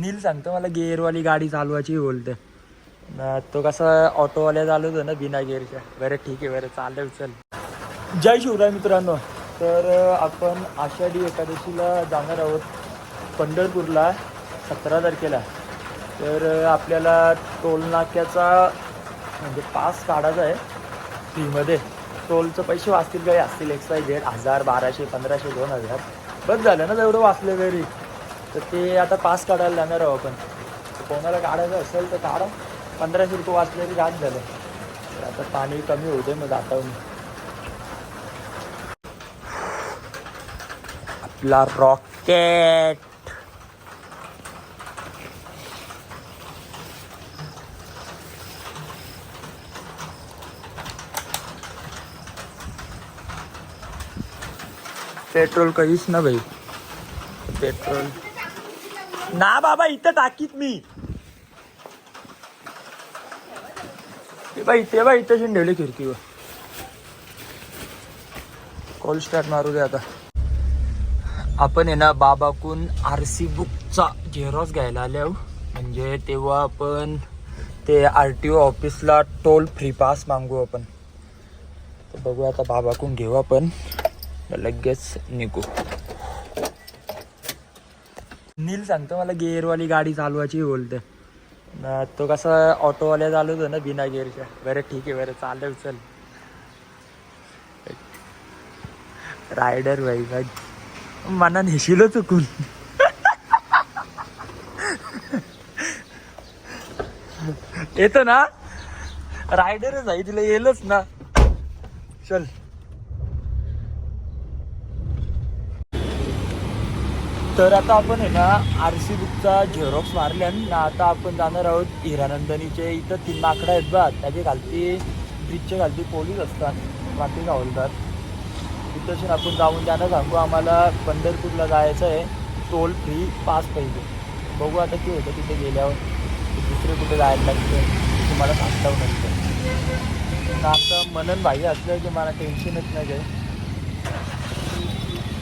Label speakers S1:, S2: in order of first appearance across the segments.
S1: नील सांगतो मला गेअरवाली गाडी चालवायची बोलते. तो कसा ऑटोवाल्या चालवतो ना बिना गेअरच्या बरं ठीक आहे बरं चालेल चल. जय शिवराय मित्रांनो. तर आपण आषाढी एकादशीला जाणार आहोत पंढरपूरला सतरा तारखेला. तर आपल्याला टोलनाक्याचा म्हणजे पास काढायचा आहे फीमध्ये टोलचं पैसे वाचतील काही असतील एक्स्ट्रा झेड हजार बाराशे पंधराशे दोन हजार. बस झालं ना तेवढं वाचलं घरी तर ते आता पास काढायला जाणार आहोत आपण. कोणाला काढायचं असेल तर काढा. पंधराशे रुपये वाचले तरी जात झालं. तर आता पाणी कमी होऊ दे मग जाता आपला रॉकेट. पेट्रोल कधीच ना भाई. पेट्रोल. ना बाबा इथं टाकीत मी. बाई ते बा इथं ठेवले खिडकीवर कॉल स्टार्ट मारू दे आता. आपण आहे ना बाबाकून आर सी बुकचा झेरॉक्स घ्यायला आल्या म्हणजे तेव्हा आपण ते आर टी ओ ऑफिसला टोल फ्री पास मागू आपण. तर बघू आता बाबाकून घेऊ आपण. लगेच निघू. नील सांगतो मला गेअरवाली गाडी चालवायची बोलते तो कसा ऑटोवाल्या चालवतो ना बिना गेअरच्या बरं ठीक आहे बरं चालेल चल. रायडर भाई भाई. मना नेशिलो चुकून. येतो ना? रायडरच आहे तिला येलच ना. चल. तर आता आपण आहे ना आर सी बुकचा झेरॉक्स मारल्यान ना आता आपण जाणार आहोत हिरानंदनीचे इथं. तीन माकडं आहेत बा त्याचे घालती ब्रिजच्या घालती पोलीस असतात माती हवालदार तिथं आपण जाऊन त्यांना सांगू आम्हाला पंढरपूरला जायचं आहे टोल फ्री पास पाहिजे. बघू आता ते होतं तिथे गेल्यावर. दुसरे कुठे जायला लागतं तुम्हाला सांगता नसतं आता मनन भाई असलं की मला टेन्शनच नाही काय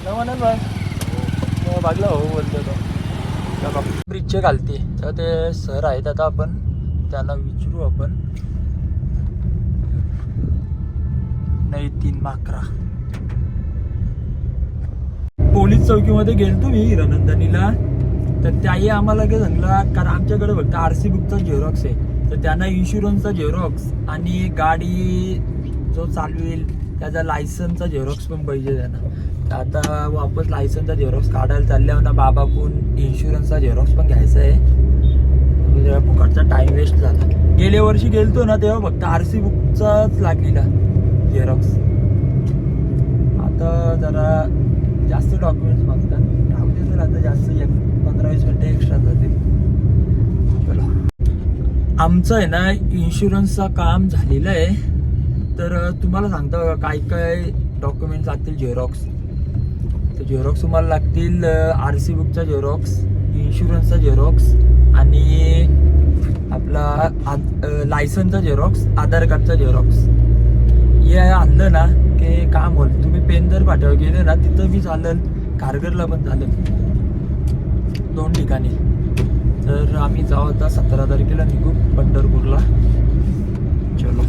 S1: न मनन भाई मग बागला हो बोलतो तो. ब्रिजचे घालते. तर ते सर आहेत आता आपण त्यांना विचारू आपण. नाही तीन माकरा पोलीस चौकीमध्ये गेलतो मी हिरानंदनीला तर त्याही आम्हाला काय सांगलं कारण आमच्याकडे फक्त आर सी बुकचा झेरॉक्स आहे. तर त्यांना इन्शुरन्सचा झेरॉक्स आणि गाडी जो चालवेल त्याचा लायसनचा झेरॉक्स पण पाहिजे त्यांना. तर आता वापस लायसनचा झेरॉक्स काढायला चालल्यावर ना बाबाकून इन्शुरन्सचा झेरॉक्स पण घ्यायचा आहे. म्हणजे फुकटचा टाईम वेस्ट झाला. गेल्या वर्षी गेलतो ना तेव्हा फक्त आर सी बुकचाच लागलेला झेरॉक्स आता जरा जास्त डॉक्युमेंट्स मागतात. राहू दे तर आता जास्त एक पंधरा वीस मिनटं एक्स्ट्रा जातील. चला. आमचं आहे ना इन्शुरन्सचं काम झालेलं आहे. तर तुम्हाला सांगता बघा काय काय डॉक्युमेंट्स लागतील झेरॉक्स तर झेरॉक्स तुम्हाला लागतील आर सी बुकचा झेरॉक्स इन्शुरन्सचा झेरॉक्स आणि आपला लायसनचा झेरॉक्स आधार कार्डचा झेरॉक्स हे आणलं ना की काम होईल. तुम्ही पेन जर पाठवा गेले ना तिथं बी चालेल कारगरला पण चालेल. दोन ठिकाणी. तर आम्ही जाऊ आता सतरा तारखेला निघू पंढरपूरला. चलो.